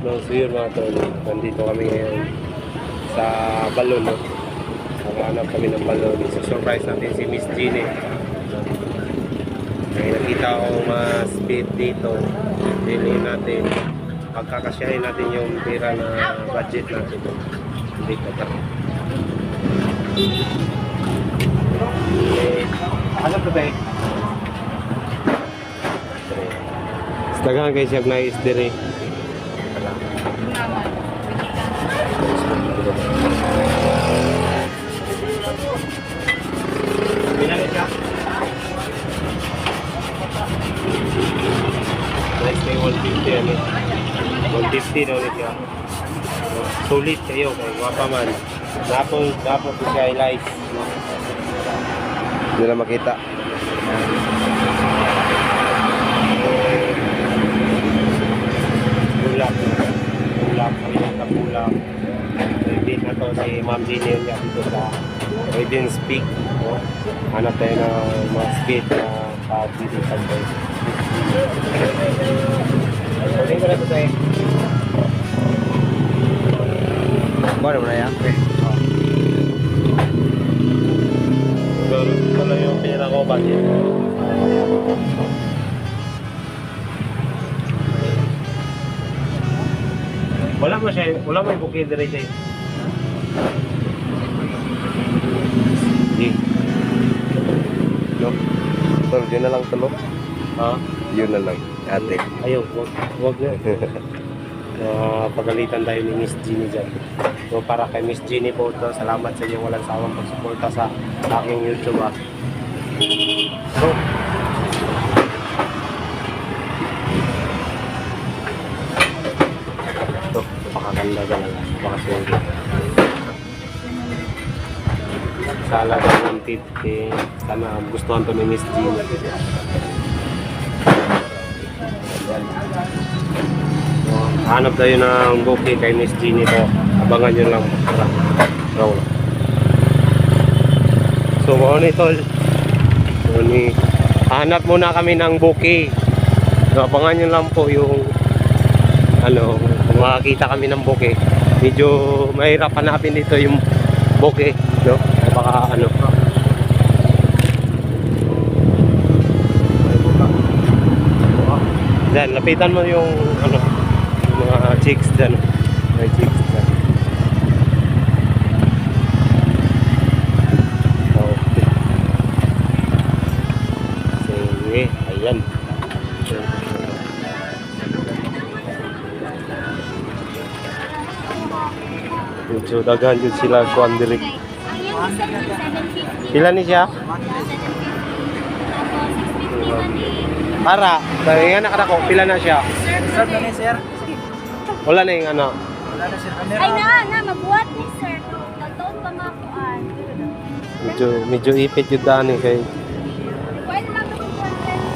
No, so yun mga tol, nandito kami ngayon sa balon. No? Nakahanap kami ng balon. So surprise natin si Miss Jeannie. May nakita ko mas speed dito. Bilhin natin. Pagkakasyahin natin yung pera na budget natin. Dito ka. Ano to ba eh? Dagan kay siya na isdiri. Next day 150 ano. 150 daw ni siya. Sulit kayo kay wapa man. Napong napong siya i-like. Hindi na makita. Bulak. Bulak. Na bulak. Ready na to si Ma'am Jenny niya dito sa Reading Speak. No? Hanap tayo ng mga speed na pag-dito sa guys. Pwede ko na ito tayo. Baru na yan. Ito, ito lang yung pera ko budget. Wala mo siya, wala mo yung bukid dire siya. Di. No? Tol, yun na lang talo. Ha? Yun na lang. Ate. Ayaw, wag, wag na. Ah, pagalitan tayo ni Miss Jeannie dyan. So para kay Miss Jeannie po ito, salamat sa inyong walang sawang pagsuporta sa aking YouTube ah. So, ito, napakaganda talaga. Napakaswerte. Sala ng 150. Sana gustuhan to ni Miss. Ayan. So, hanap tayo ng bouquet kay Miss Jeannie ko. Abangan nyo lang. Roll. So, mo ni tol. So, ni hanap muna kami ng bouquet. So, abangan nyo lang po yung ano, kung makakita kami ng bouquet. Medyo mahirap hanapin dito yung bouquet. Baka ano. Diyan, lapitan mo yung ano, yung mga chicks dyan. May chicks dyan. Okay. Sige, ayan. Medyo daghan yun sila kuhan direct. Isa ni 750. Pila ni siya? 750 Para, dahil nga nakadako, pila na siya. Sir, na ni sir. Wala na yung ano. Wala na sir. Ay na, na, mabuhat ni sir. Nagtaon pa makuan. Medyo, medyo ipit yung daan eh kay.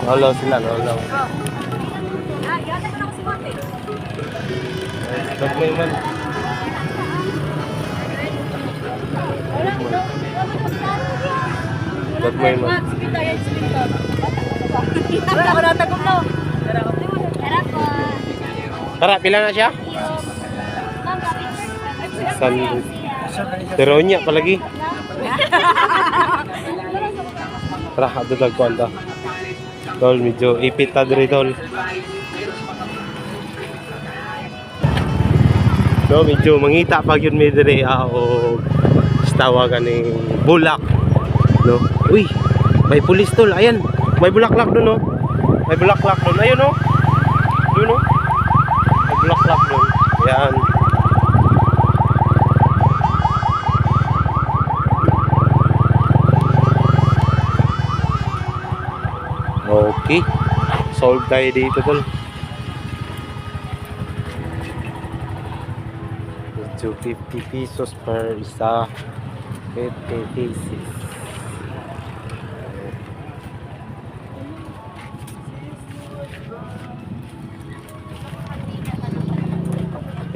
Lolo sila, lolo. Ah, yata ko na kasi wate. Dagmay man. Man. Sige tayo, sige tayo. Wala ko natagom na. Tara po. Tara, pila na siya? San... Pero niya palagi. Tara, ato dagkuan ta. Tol, medyo ipit ta diri tol. No, medyo mangita pag yun may diri ah, o tawagan ni bulak. No. Uy, may pulis tol. Ayan, may bulaklak doon no. May bulaklak doon. Ayun no. Doon no. May bulaklak doon. Ayan. Okay. Solve tayo dito tol. Medyo 50 pesos per isa. 50 pieces.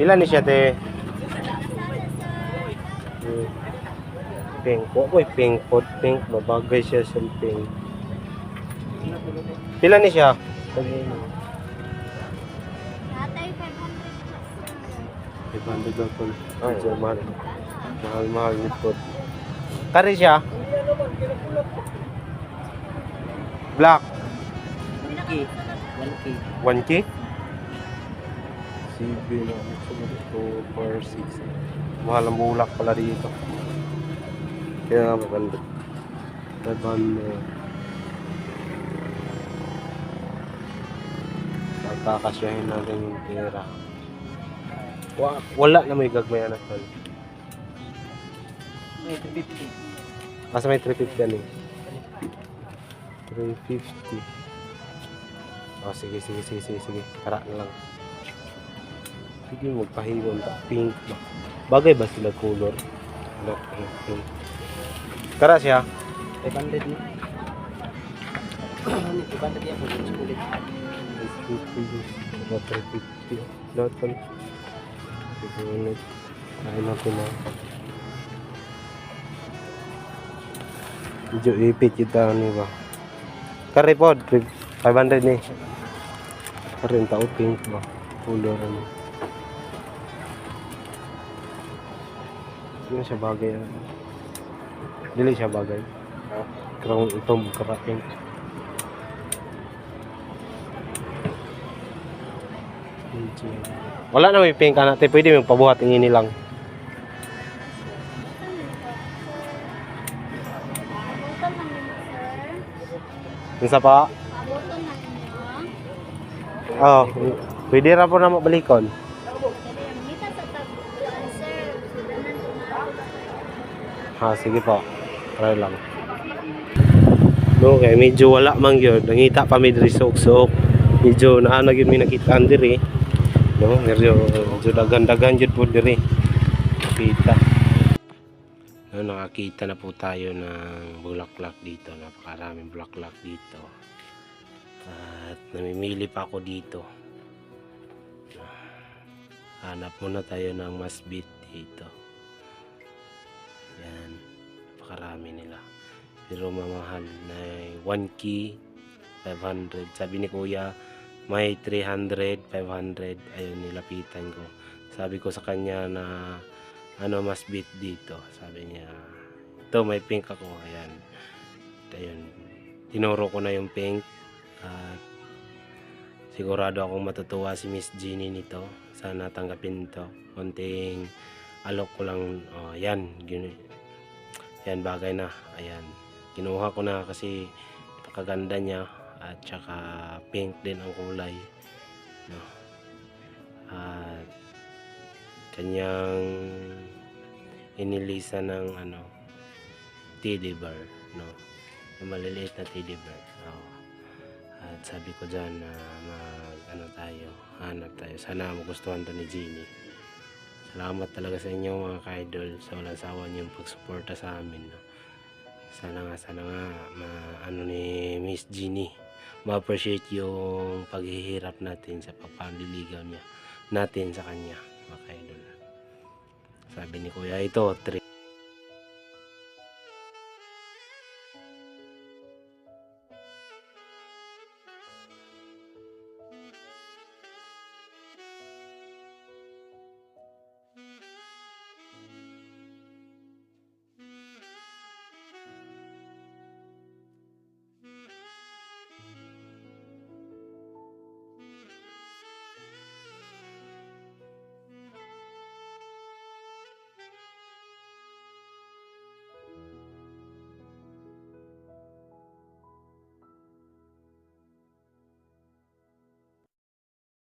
Ilan ni siya te? Pink. Uy, pink pot pink. Mabagay siya sa pink. Pila ni siya? Natay 500 plus. 500 daw tol. Medyo mahal. Mahal, mahal nito. Kari siya? Black. 1K. 1K. 1K? CB na. 2, 4, 6. Mahal ang bulak pala dito. Kaya nga maganda. 500. Pagkakasyahin natin yung pera. Wa, wala na may gagmayan na tol. May 250. Asa may 350 yan eh. 350. Oh, sige, sige, sige, sige, sige. Tara na lang. Sige, magpahigon ta. Pink ba? Bagay ba sila color? Ano, pink, pink. Tara siya. 500 ni. 500 yan po. Sulit. 350. Mga 350. Lahat pa. Sige, ulit. Kain natin na. Medyo ipit ba? Kare po, 500 ni. Kare tao pink ba? Color ano. Hindi siya bagay. ano. Dili siya bagay. Crown itong kara pink. Wala na may pink natin. Pwede yung pabuhat lang. Abutan lang nimo, sir. Yung sa pa? Nimo. Oh, pwede ra po na mabalikon. Ha, sige po. Try lang. No, kaya medyo wala man yun. Nangita pa may diri sok-sok. Medyo naanag yun may nakita diri. No, medyo, medyo dagan-dagan yun po diri. Nakita. No, nakakita na po tayo ng bulaklak dito. Napakaraming bulaklak dito. At namimili pa ako dito. Hanap muna tayo ng masbit dito. Napakarami nila. Pero mamahal na 1 key 500. Sabi ni kuya, may 300, 500. Ayun, nilapitan ko. Sabi ko sa kanya na ano mas bit dito. Sabi niya, ito may pink ako. Ayan. Ayun. Tinuro ko na yung pink. At sigurado akong matutuwa si Miss Jeannie nito. Sana tanggapin to. Konting alok ko lang. Oh, yan. Gini- yan bagay na. Ayan. Kinuha ko na kasi napakaganda niya at saka pink din ang kulay. No. At kanyang inilisa ng ano teddy bear, no. Yung maliliit na teddy bear. Oo. At sabi ko dyan na mag ano tayo, hanap tayo. Sana magustuhan to ni Jeannie. Salamat talaga sa inyo mga ka-idol sa walang sawa niyong pagsuporta sa amin. No? Sana nga, sana nga, ma, ano ni Miss Jeannie, ma-appreciate yung paghihirap natin sa pagpaliligaw niya natin sa kanya, mga ka-idol. Sabi ni Kuya, ito, 3